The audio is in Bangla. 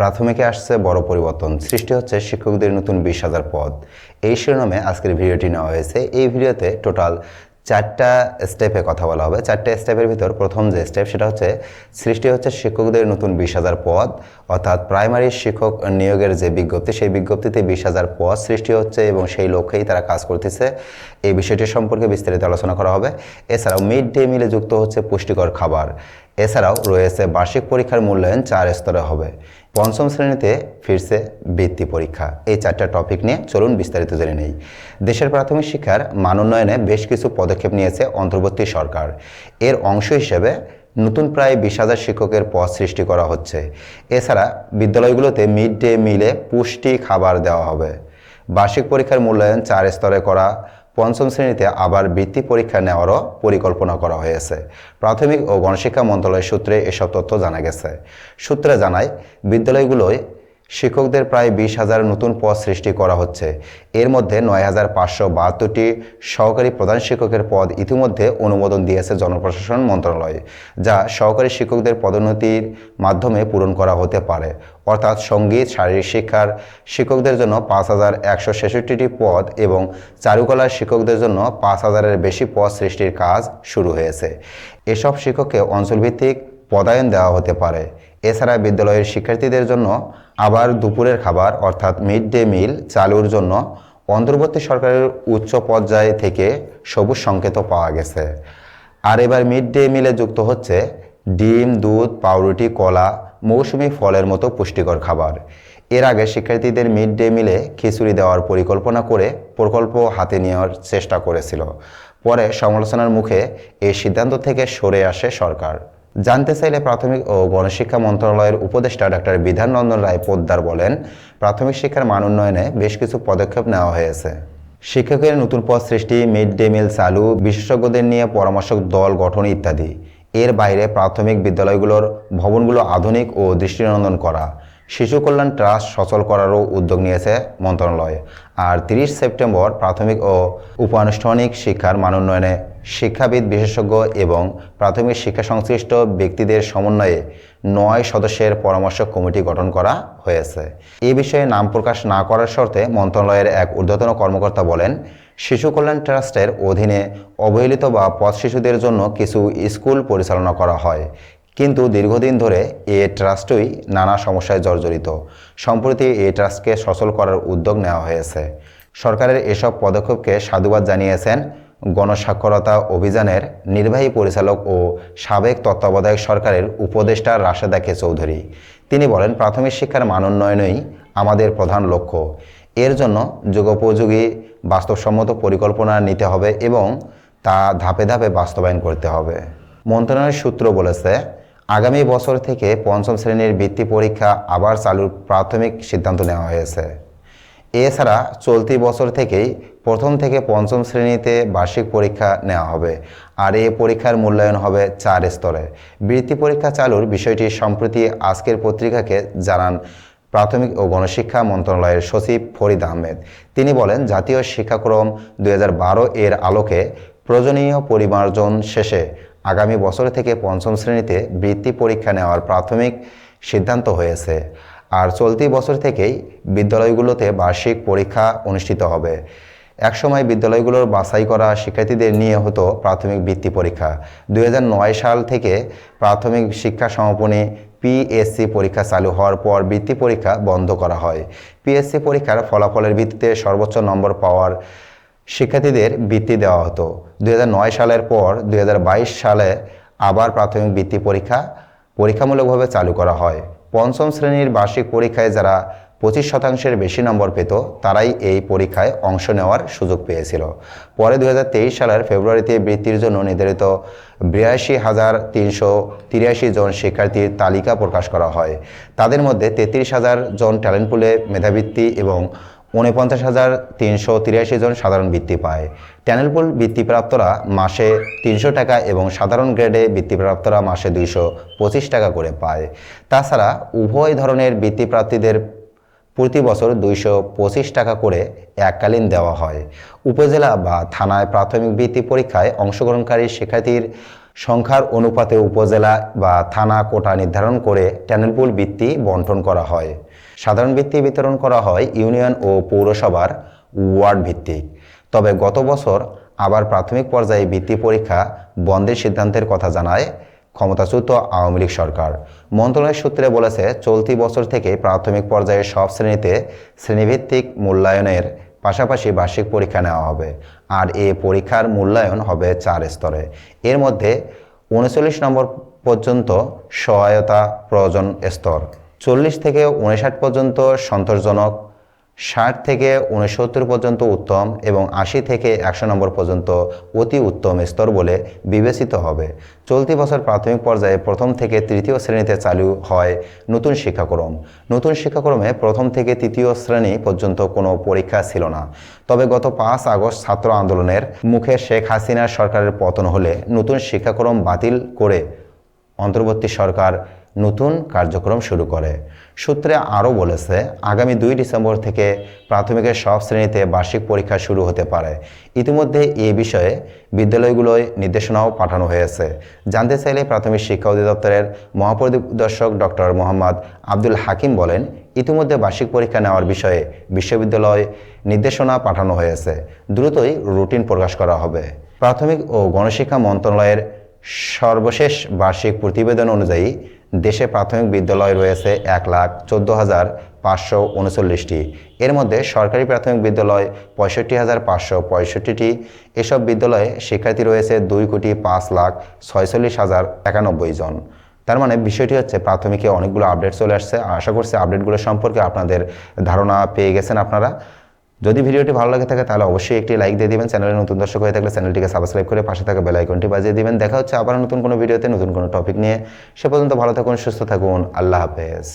প্রাথমিকে আসছে বড় পরিবর্তন। সৃষ্টি হচ্ছে শিক্ষকদের নতুন বিশ হাজার পদ। এই শিরোনামে আজকের ভিডিওটি নেওয়া হয়েছে। এই ভিডিওতে টোটাল চারটা স্টেপে কথা বলা হবে। চারটা স্টেপের ভিতর প্রথম যে স্টেপ, সেটা হচ্ছে সৃষ্টি হচ্ছে শিক্ষকদের নতুন বিশ হাজার পদ, অর্থাৎ প্রাইমারি শিক্ষক নিয়োগের যে বিজ্ঞপ্তি, সেই বিজ্ঞপ্তিতে বিশ হাজার পদ সৃষ্টি হচ্ছে এবং সেই লক্ষ্যেই তারা কাজ করতেছে। এই বিষয়টি সম্পর্কে বিস্তারিত আলোচনা করা হবে। এছাড়াও মিড ডে মিলে যুক্ত হচ্ছে পুষ্টিকর খাবার। এছাড়াও রয়েছে বার্ষিক পরীক্ষার মূল্যায়ন চার স্তরে হবে। পঞ্চম শ্রেণীতে ফিরছে বৃত্তি পরীক্ষা। এই চারটা টপিক নিয়ে চলুন বিস্তারিত জেনে নেই। দেশের প্রাথমিক শিক্ষার মান উন্নয়নে বেশ কিছু পদক্ষেপ নিয়েছে অন্তর্বর্তী সরকার। এর অংশ হিসেবে নতুন প্রায় বিশ হাজার শিক্ষকের পদ সৃষ্টি করা হচ্ছে। এছাড়া বিদ্যালয়গুলোতে মিড ডে মিলে পুষ্টি খাবার দেওয়া হবে। বার্ষিক পরীক্ষার মূল্যায়ন চার স্তরে করা পঞ্চম শ্রেণীতে আবার বৃত্তি পরীক্ষা নেওয়ারও পরিকল্পনা করা হয়েছে। প্রাথমিক ও গণশিক্ষা মন্ত্রণালয় সূত্রে এসব তথ্য জানা গেছে। সূত্রে জানায়, বিদ্যালয়গুলোয় শিক্ষকদের প্রায় বিশ হাজার নতুন পদ সৃষ্টি করা হচ্ছে। এর মধ্যে নয় হাজার পাঁচশো বাহাত্তরটি সহকারী প্রধান শিক্ষকের পদ ইতিমধ্যে অনুমোদন দিয়েছে জনপ্রশাসন মন্ত্রণালয়, যা সহকারী শিক্ষকদের পদোন্নতির মাধ্যমে পূরণ করা হতে পারে। অর্থাৎ সংগীত, শারীরিক শিক্ষার শিক্ষকদের জন্য পাঁচ হাজার একশো ছেষট্টিটি পদ এবং চারুকলার শিক্ষকদের জন্য পাঁচ হাজারের বেশি পদ সৃষ্টির কাজ শুরু হয়েছে। এসব শিক্ষককে অঞ্চলভিত্তিক পদায়ন দেওয়া হতে পারে। এছাড়া বিদ্যালয়ের শিক্ষার্থীদের জন্য আবার দুপুরের খাবার, অর্থাৎ মিড ডে মিল চালুর জন্য অন্তর্বর্তী সরকারের উচ্চ পর্যায় থেকে সবুজ সংকেত পাওয়া গেছে। আর এবার মিড ডে মিলে যুক্ত হচ্ছে ডিম, দুধ, পাউরুটি, কলা, মৌসুমি ফলের মতো পুষ্টিকর খাবার। এর আগে শিক্ষার্থীদের মিড ডে মিলে খিচুড়ি দেওয়ার পরিকল্পনা করে প্রকল্প হাতে নেওয়ার চেষ্টা করেছিল। পরে সমালোচনার মুখে এই সিদ্ধান্ত থেকে সরে আসে সরকার। জানতে চাইলে প্রাথমিক ও গণশিক্ষা মন্ত্রণালয়ের উপদেষ্টা ডাক্তার বিধাননন্দন রায় পোদ্দার বলেন, প্রাথমিক শিক্ষার মান উন্নয়নে বেশ কিছু পদক্ষেপ নেওয়া হয়েছে। শিক্ষকের নতুন পদ সৃষ্টি, মিড ডে মিল চালু, বিশেষজ্ঞদের নিয়ে পরামর্শক দল গঠন ইত্যাদি। এর বাইরে প্রাথমিক বিদ্যালয়গুলোর ভবনগুলো আধুনিক ও দৃষ্টিনন্দন করা। শিশু কল্যাণ ট্রাস্ট সচল করারও উদ্যোগ নিয়েছে মন্ত্রণালয়। আর তিরিশ সেপ্টেম্বর প্রাথমিক ও উপানুষ্ঠানিক শিক্ষার মান উন্নয়নে শিক্ষাবিদ বিশেষজ্ঞ এবং প্রাথমিক শিক্ষা সংশ্লিষ্ট ব্যক্তিদের সমন্বয়ে নয় সদস্যের পরামর্শ কমিটি গঠন করা হয়েছে। এ বিষয়ে নাম প্রকাশ না করার শর্তে মন্ত্রণালয়ের এক ঊর্ধ্বতন কর্মকর্তা বলেন, শিশু কল্যাণ ট্রাস্টের অধীনে অবহেলিত বা পথ শিশুদের জন্য কিছু স্কুল পরিচালনা করা হয়। কিন্তু দীর্ঘদিন ধরে এ ট্রাস্টই নানা সমস্যায় জর্জরিত। সম্প্রতি এ ট্রাস্টকে সচল করার উদ্যোগ নেওয়া হয়েছে। সরকারের এসব পদক্ষেপকে সাধুবাদ জানিয়েছেন গণস্বাক্ষরতা অভিযানের নির্বাহী পরিচালক ও সাবেক তত্ত্বাবধায়ক সরকারের উপদেষ্টা রাশেদা কে চৌধুরী। তিনি বলেন, প্রাথমিক শিক্ষার মান উন্নয়নই আমাদের প্রধান লক্ষ্য। এর জন্য যুগোপযোগী, বাস্তবসম্মত পরিকল্পনা নিতে হবে এবং তা ধাপে ধাপে বাস্তবায়ন করতে হবে। মন্ত্রণালয়ের সূত্র বলেছে আগামী বছর থেকে পঞ্চম শ্রেণির বৃত্তি পরীক্ষা আবার চালুর প্রাথমিক সিদ্ধান্ত নেওয়া হয়েছে। এছাড়া চলতি বছর থেকেই প্রথম থেকে পঞ্চম শ্রেণীতে বার্ষিক পরীক্ষা নেওয়া হবে আর এই পরীক্ষার মূল্যায়ন হবে চার স্তরে। বৃত্তি পরীক্ষা চালুর বিষয়টি সম্প্রতি আজকের পত্রিকাকে জানান প্রাথমিক ও গণশিক্ষা মন্ত্রণালয়ের সচিব ফরিদ আহমেদ। তিনি বলেন, জাতীয় শিক্ষাক্রম দু হাজার বারো এর আলোকে প্রয়োজনীয় পরিমার্জন শেষে আগামী বছর থেকে পঞ্চম শ্রেণীতে বৃত্তি পরীক্ষা নেওয়ার প্রাথমিক সিদ্ধান্ত হয়েছে। আর চলতি বছর থেকেই বিদ্যালয়গুলোতে বার্ষিক পরীক্ষা অনুষ্ঠিত হবে। একসময় বিদ্যালয়গুলোর বাছাই করা শিক্ষার্থীদের নিয়ে হতো প্রাথমিক বৃত্তি পরীক্ষা। দু হাজার নয় সাল থেকে প্রাথমিক শিক্ষা সমাপনী পিএসসি পরীক্ষা চালু হওয়ার পর বৃত্তি পরীক্ষা বন্ধ করা হয়। পিএসসি পরীক্ষার ফলাফলের ভিত্তিতে সর্বোচ্চ নম্বর পাওয়ার শিক্ষার্থীদের বৃত্তি দেওয়া হতো। দুই হাজার নয় সালের পর দু হাজার বাইশ সালে আবার প্রাথমিক বৃত্তি পরীক্ষা পরীক্ষামূলকভাবে চালু করা হয়। পঞ্চম শ্রেণির বার্ষিক পরীক্ষায় যারা পঁচিশ শতাংশের বেশি নম্বর পেত, তারাই এই পরীক্ষায় অংশ নেওয়ার সুযোগ পেয়েছিল। পরে দু হাজার তেইশ সালের ফেব্রুয়ারিতে বৃত্তির জন্য নির্ধারিত বিরাশি হাজার তিনশো তিরাশি জন শিক্ষার্থীর তালিকা প্রকাশ করা হয়। তাদের মধ্যে তেত্রিশ হাজার জন ট্যালেন্ট পুলে মেধাবৃত্তি এবং উনপঞ্চাশ হাজার তিনশো তিরাশি জন সাধারণ বৃত্তি পায়। ট্যানেলপুল বৃত্তিপ্রাপ্তরা মাসে তিনশো টাকা এবং সাধারণ গ্রেডে বৃত্তিপ্রাপ্তরা মাসে দুইশো পঁচিশ টাকা করে পায়। তাছাড়া উভয় ধরনের বৃত্তিপ্রাপ্তিদের প্রতি বছর দুইশো পঁচিশ টাকা করে এককালীন দেওয়া হয়। উপজেলা বা থানায় প্রাথমিক বৃত্তি পরীক্ষায় অংশগ্রহণকারী শিক্ষার্থীর সংখ্যার অনুপাতে উপজেলা বা থানা কোটা নির্ধারণ করে ট্যানেলপুল বৃত্তি বন্টন করা হয়। সাধারণ বৃত্তি বিতরণ করা হয় ইউনিয়ন ও পৌরসভার ওয়ার্ড ভিত্তিক। তবে গত বছর আবার প্রাথমিক পর্যায়ে ভিত্তি পরীক্ষা বন্ধের সিদ্ধান্তের কথা জানায় ক্ষমতাচ্যুত আওয়ামী লীগ সরকার। মন্ত্রণালয় সূত্রে বলেছে, চলতি বছর থেকে প্রাথমিক পর্যায়ে সব শ্রেণীতে শ্রেণীভিত্তিক মূল্যায়নের পাশাপাশি বার্ষিক পরীক্ষা নেওয়া হবে। আর এ পরীক্ষার মূল্যায়ন হবে চার স্তরে। এর মধ্যে উনচল্লিশ নম্বর পর্যন্ত সহায়তা প্রয়োজন স্তর। চল্লিশ থেকে উনষাট পর্যন্ত সন্তোষজনক, ষাট থেকে উনসত্তর পর্যন্ত উত্তম এবং আশি থেকে একশো নম্বর পর্যন্ত অতি উত্তম স্তর বলে বিবেচিত হবে। চলতি বছর প্রাথমিক পর্যায়ে প্রথম থেকে তৃতীয় শ্রেণীতে চালু হয় নতুন শিক্ষাক্রম। নতুন শিক্ষাক্রমে প্রথম থেকে তৃতীয় শ্রেণি পর্যন্ত কোনো পরীক্ষা ছিল না। তবে গত পাঁচ আগস্ট ছাত্র আন্দোলনের মুখে শেখ হাসিনার সরকারের পতন হলে নতুন শিক্ষাক্রম বাতিল করে অন্তর্বর্তী সরকার নতুন কার্যক্রম শুরু করে। সূত্রে আরও বলেছে, আগামী দুই ডিসেম্বর থেকে প্রাথমিকের সব শ্রেণীতে বার্ষিক পরীক্ষা শুরু হতে পারে। ইতিমধ্যে এ বিষয়ে বিদ্যালয়গুলোয় নির্দেশনাও পাঠানো হয়েছে। জানতে চাইলে প্রাথমিক শিক্ষা অধিদপ্তরের মহাপরিদর্শক ডক্টর মোহাম্মদ আব্দুল হাকিম বলেন, ইতিমধ্যে বার্ষিক পরীক্ষা নেওয়ার বিষয়ে বিশ্ববিদ্যালয় নির্দেশনা পাঠানো হয়েছে। দ্রুতই রুটিন প্রকাশ করা হবে। প্রাথমিক ও গণশিক্ষা মন্ত্রণালয়ের সর্বশেষ বার্ষিক প্রতিবেদন অনুযায়ী দেশে প্রাথমিক বিদ্যালয় রয়েছে এক লাখ চোদ্দ হাজার পাঁচশো উনচল্লিশটি। এর মধ্যে সরকারি প্রাথমিক বিদ্যালয় পঁয়ষট্টি হাজার পাঁচশো পঁয়ষট্টিটি। এসব বিদ্যালয়ে শিক্ষার্থী রয়েছে দুই কোটি পাঁচ লাখ ছয়চল্লিশ হাজার একানব্বই জন। তার মানে বিষয়টি হচ্ছে প্রাথমিকে অনেকগুলো আপডেট চলে আসছে। আশা করছি আপডেটগুলো সম্পর্কে আপনাদের ধারণা পেয়ে গেছেন আপনারা। যদি ভিডিওটি ভালো লাগে থাকে, তাহলে অবশ্যই একটি লাইক দিয়ে দিবেন। চ্যানেলে নতুন দর্শক হয়ে থাকলে চ্যানেলটিকে সাবস্ক্রাইব করে পাশে থাকা বেল আইকনটি বাজিয়ে দেবেন। দেখা হচ্ছে আবার নতুন কোনো ভিডিওতে নতুন কোনো টপিক নিয়ে। সে পর্যন্ত ভালো থাকুন, সুস্থ থাকুন। আল্লাহ হাফেজ।